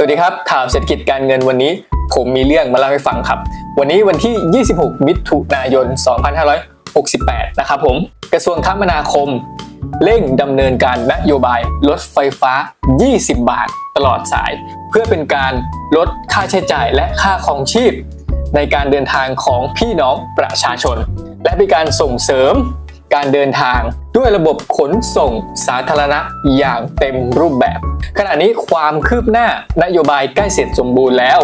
สวัสดีครับข่าวเศรษฐกิจการเงินวันนี้ ผมมีเรื่องมาเล่าให้ฟังครับ วันนี้วันที่ 26 มิถุนายน 2568 นะครับผม กระทรวงคมนาคม เร่งดำเนินการนโยบายลดไฟฟ้า 20 บาทตลอดสาย เพื่อเป็นการลดค่าใช้จ่ายและค่าครองชีพ ในการเดินทางของพี่น้องประชาชน และเป็นการส่งเสริม การเดินทาง ด้วยระบบขนส่งสาธารณะอย่างเต็มรูปแบบ ขณะนี้ความคืบหน้านโยบายใกล้เสร็จสมบูรณ์แล้ว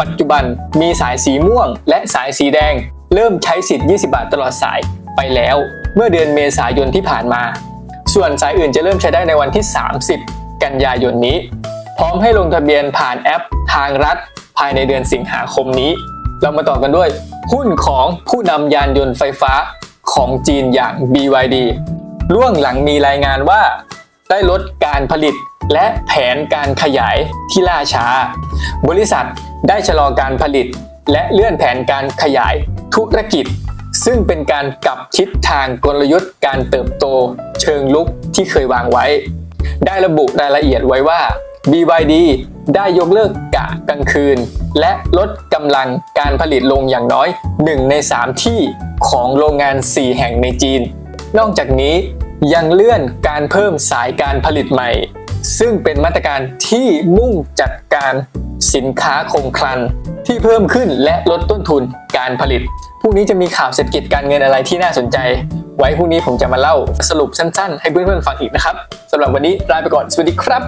ปัจจุบันมีสายสีม่วง และสายสีแดง เริ่มใช้สิทธิ์ 20 บาทตลอดสายไปแล้ว เมื่อเดือนเมษายนที่ผ่านมา ส่วนสายอื่นจะเริ่มใช้ได้ในวันที่ 30 กันยายนนี้ พร้อมให้ลงทะเบียนผ่านแอปทางรัฐ ภายในเดือนสิงหาคมนี้ เรามาต่อกันด้วยหุ้นของผู้นำยานยนต์ไฟฟ้า ของจีนอย่าง BYD ล่วงหลังมีรายงานว่า ได้ลดการผลิตและแผนการขยายที่ล่าช้า บริษัทได้ชะลอการผลิต และเลื่อนแผนการขยายธุรกิจ ซึ่งเป็นการกลับทิศทางกลยุทธ์การเติบโตเชิงลุกที่เคยวางไว้ ได้ระบุรายละเอียดไว้ว่า BYD ได้ยกเลิกกะกลางคืน และลดกำลังการผลิตลงอย่างน้อย 1 ใน 3 ที่ของโรงงาน 4 แห่งในจีน นอกจากนี้ยังเลื่อนการเพิ่มสายการผลิตใหม่ ซึ่งเป็นมาตรการที่มุ่งจัดการสินค้าคงคลันที่เพิ่มขึ้นและลดต้นทุนการผลิตพรุ่งนี้จะมีข่าวเศรษฐกิจการเงินอะไรที่น่าสนใจ ไว้พรุ่งนี้ผมจะมาเล่าสรุปสั้นๆ ให้เพื่อนๆฟังอีกนะครับสำหรับวันนี้ลาไปก่อนสวัสดีครับ